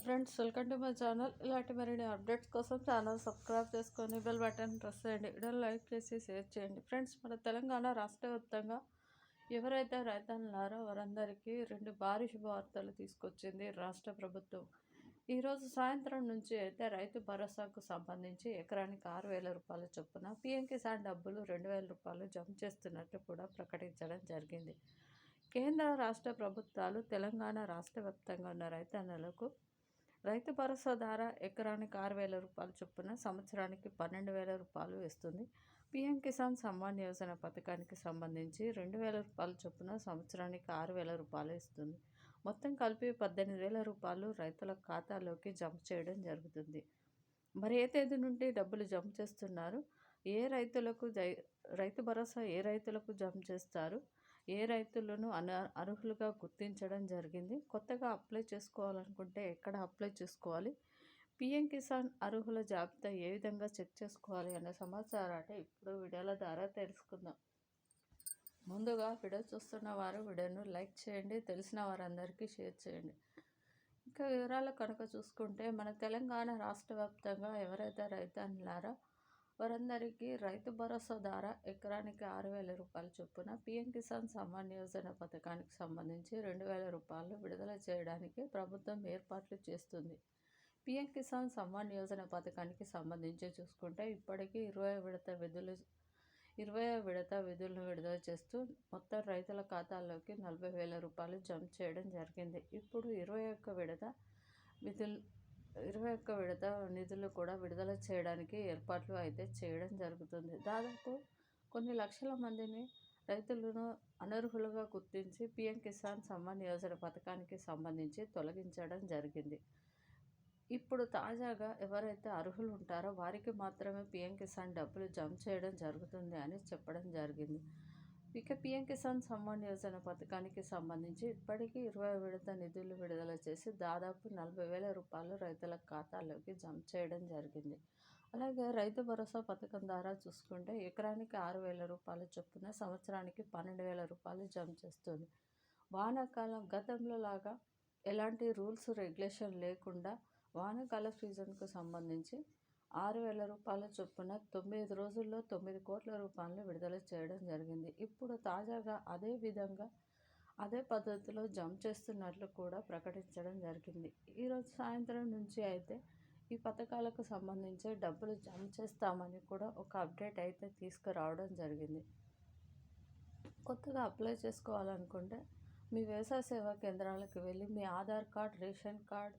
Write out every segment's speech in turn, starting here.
Friends welcome to my channel ఇలాంటి మరిన్ని updates కోసం ఛానల్ సబ్స్క్రైబ్ చేసుకొని బెల్ బటన్ ప్రెస్ చేయండి. వీడియో లైక్ చేసి షేర్ చేయండి. ఫ్రెండ్స్ మన తెలంగాణ రాష్ట్ర వ్యాప్తంగా ఎవరైతే రైతన్నారో వారందరికీ రెండు భారీ శుభవార్తలు తీసుకొచ్చింది రాష్ట్ర ప్రభుత్వం. ఈరోజు సాయంత్రం నుంచి అయితే రైతు భరోసాకు సంబంధించి ఎకరానికి ఆరు వేల రూపాయల చొప్పున పిఎం కిసాన్ డబ్బులు రెండు వేల రూపాయలు జమ చేస్తున్నట్టు కూడా ప్రకటించడం జరిగింది. కేంద్ర రాష్ట్ర ప్రభుత్వాలు తెలంగాణ రాష్ట్ర వ్యాప్తంగా ఉన్న రైతన్నలకు రైతు భరోసా ద్వారా ఎకరానికి ఆరు వేల రూపాయలు చొప్పున సంవత్సరానికి పన్నెండు వేల రూపాయలు ఇస్తుంది పీఎం కిసాన్ సమ్మాన్ యోజన పథకానికి సంబంధించి రెండు వేల రూపాయల చొప్పున సంవత్సరానికి ఆరు వేల రూపాయలు ఇస్తుంది మొత్తం కలిపి పద్దెనిమిది వేల రూపాయలు రైతుల ఖాతాలోకి జమ చేయడం జరుగుతుంది. మరి ఏ తేదీ నుండి డబ్బులు జమ చేస్తున్నారు? ఏ రైతులకు రైతు భరోసా ఏ రైతులకు జమ చేస్తారు? ఏ రైతులను అన అర్హులుగా గుర్తించడం జరిగింది. కొత్తగా అప్లై చేసుకోవాలనుకుంటే ఎక్కడ అప్లై చేసుకోవాలి? పిఎం కిసాన్ అర్హుల జాబితా ఏ విధంగా చెక్ చేసుకోవాలి అనే సమాచారాన్ని ఇప్పుడు వీడియోల ద్వారా తెలుసుకుందాం. ముందుగా వీడియో చూస్తున్న వారు వీడియోను లైక్ చేయండి తెలిసిన వారందరికీ షేర్ చేయండి. ఇంకా వివరాలు కనుక చూసుకుంటే మన తెలంగాణ రాష్ట్ర వ్యాప్తంగా ఎవరైతే రైతన్నులారో వారందరికీ రైతు భరోసా ద్వారా ఎకరానికి ఆరు వేల రూపాయల చొప్పున పిఎం కిసాన్ సమ్మాన్ యోజన పథకానికి సంబంధించి రెండు వేల రూపాయలు విడుదల చేయడానికి ప్రభుత్వం ఏర్పాట్లు చేస్తుంది. పిఎం కిసాన్ సమ్మాన్ యోజన పథకానికి సంబంధించి చూసుకుంటే ఇప్పటికీ ఇరవై విడత విధులు ఇరవై విడత విధులను విడుదల చేస్తూ మొత్తం రైతుల ఖాతాల్లోకి నలభై వేల రూపాయలు జమ చేయడం జరిగింది. ఇప్పుడు ఇరవై ఒక్క విడత విధులు ఇరవై ఒక్క విడత నిధులు కూడా విడుదల చేయడానికి ఏర్పాట్లు అయితే చేయడం జరుగుతుంది. దాదాపు కొన్ని లక్షల మందిని రైతులను అనర్హులుగా గుర్తించి పిఎం కిసాన్ సమ్మాన్ యోజన పథకానికి సంబంధించి తొలగించడం జరిగింది. ఇప్పుడు తాజాగా ఎవరైతే అర్హులు ఉంటారో వారికి మాత్రమే పిఎం కిసాన్ డబ్బులు జమ చేయడం జరుగుతుంది అని చెప్పడం జరిగింది. ఇక పిఎం కిసాన్ సమ్మాన్ యోజన పథకానికి సంబంధించి ఇప్పటికీ ఇరవై విడత నిధులు విడుదల చేసి దాదాపు నలభై వేల రూపాయలు రైతుల ఖాతాలోకి జమ చేయడం జరిగింది. అలాగే రైతు భరోసా పథకం ద్వారా చూసుకుంటే ఎకరానికి ఆరు వేల రూపాయల చొప్పున సంవత్సరానికి పన్నెండు వేల రూపాయలు జమ చేస్తుంది. వానాకాలం గతంలో లాగా ఎలాంటి రూల్స్ రెగ్యులేషన్ లేకుండా వానాకాల సీజన్కు సంబంధించి ఆరు వేల రూపాయల చొప్పున తొమ్మిది రోజుల్లో తొమ్మిది కోట్ల రూపాయలు విడుదల చేయడం జరిగింది. ఇప్పుడు తాజాగా అదే విధంగా అదే పద్ధతిలో జంప్ చేస్తున్నట్లు కూడా ప్రకటించడం జరిగింది. ఈరోజు సాయంత్రం నుంచి అయితే ఈ పథకాలకు సంబంధించి డబ్బులు జమ చేస్తామని కూడా ఒక అప్డేట్ అయితే తీసుకురావడం జరిగింది. కొత్తగా అప్లై చేసుకోవాలనుకుంటే మీ వ్యవసాయ సేవా కేంద్రాలకు వెళ్ళి మీ Aadhaar card ration card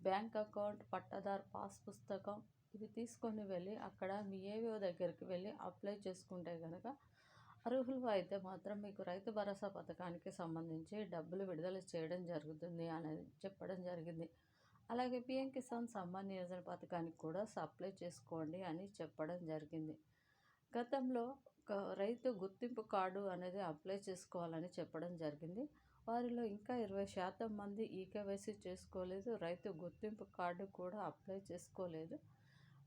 bank account పట్టాదారు పాస్ పుస్తకం ఇవి తీసుకొని వెళ్ళి అక్కడ మీ ఏవో దగ్గరికి వెళ్ళి అప్లై చేసుకుంటే కనుక అర్హులు అయితే మాత్రం మీకు రైతు భరోసా పథకానికి సంబంధించి డబ్బులు విడుదల చేయడం జరుగుతుంది అనేది చెప్పడం జరిగింది. అలాగే పిఎం కిసాన్ సమ్మాన్ యోజన పథకానికి కూడా సప్లై చేసుకోండి అని చెప్పడం జరిగింది. గతంలో రైతు గుర్తింపు కార్డు అనేది అప్లై చేసుకోవాలని చెప్పడం జరిగింది. వారిలో ఇంకా ఇరవై శాతం మంది ఈకేవైసీ చేసుకోలేదు రైతు గుర్తింపు కార్డు కూడా అప్లై చేసుకోలేదు.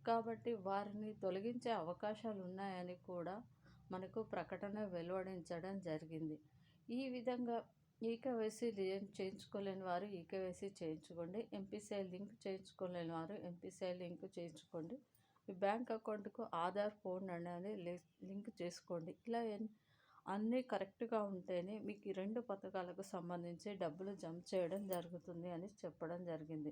కాబట్టి వారిని తొలగించే అవకాశాలు ఉన్నాయని కూడా మనకు ప్రకటన వెలువడించడం జరిగింది. ఈ విధంగా ఈకేవైసీ చేయించుకోలేని వారు ఈకేవైసీ చేయించుకోండి. ఎంపీసీఐ లింక్ చేయించుకోలేని వారు ఎంపీసీఐ లింక్ చేయించుకోండి. మీ బ్యాంక్ అకౌంట్కు ఆధార్ ఫోన్ అనేది లింక్ చేసుకోండి. ఇలా అన్నీ కరెక్ట్గా ఉంటేనే మీకు ఈ రెండు పథకాలకు సంబంధించి డబ్బులు జమ చేయడం జరుగుతుంది అని చెప్పడం జరిగింది.